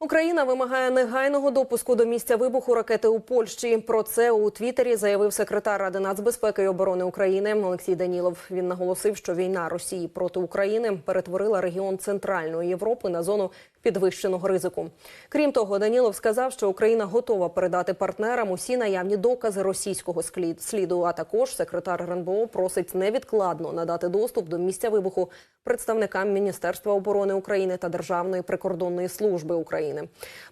Україна вимагає негайного допуску до місця вибуху ракети у Польщі. Про це у Твіттері заявив секретар Ради нацбезпеки і оборони України Олексій Данілов. Він наголосив, що війна Росії проти України перетворила регіон Центральної Європи на зону підвищеного ризику. Крім того, Данілов сказав, що Україна готова передати партнерам усі наявні докази російського сліду. А також секретар РНБО просить невідкладно надати доступ до місця вибуху представникам Міністерства оборони України та Державної прикордонної служби України.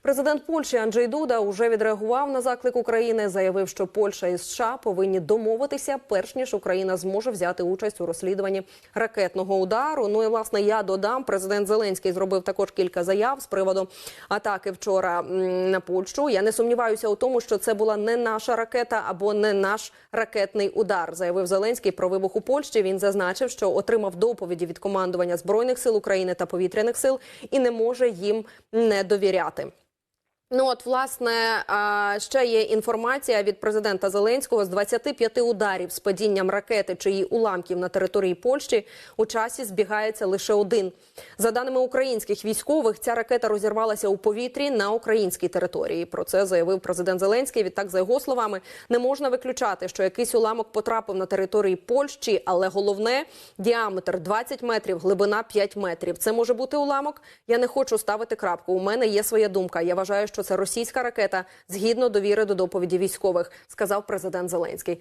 Президент Польщі Анджей Дуда уже відреагував на заклик України. Заявив, що Польща і США повинні домовитися, перш ніж Україна зможе взяти участь у розслідуванні ракетного удару. Ну і власне я додам. Президент Зеленський зробив також кілька заяв з приводу атаки вчора на Польщу. Я не сумніваюся у тому, що це була не наша ракета або не наш ракетний удар. Заявив Зеленський про вибух у Польщі. Він зазначив, що отримав доповіді від командування збройних сил України та повітряних сил і не може їм не довіряти перевіряти. Ну от власне ще є інформація від президента Зеленського з 25 ударів з падінням ракети чи її уламків на території Польщі у часі збігається лише один. За даними українських військових, ця ракета розірвалася у повітрі на українській території. Про це заявив президент Зеленський. Відтак, за його словами, не можна виключати, що якийсь уламок потрапив на території Польщі, але головне діаметр 20 метрів, глибина 5 метрів. Це може бути уламок. Я не хочу ставити крапку. У мене є своя думка. Я вважаю, що це російська ракета згідно довіри до доповіді військових, сказав президент Зеленський.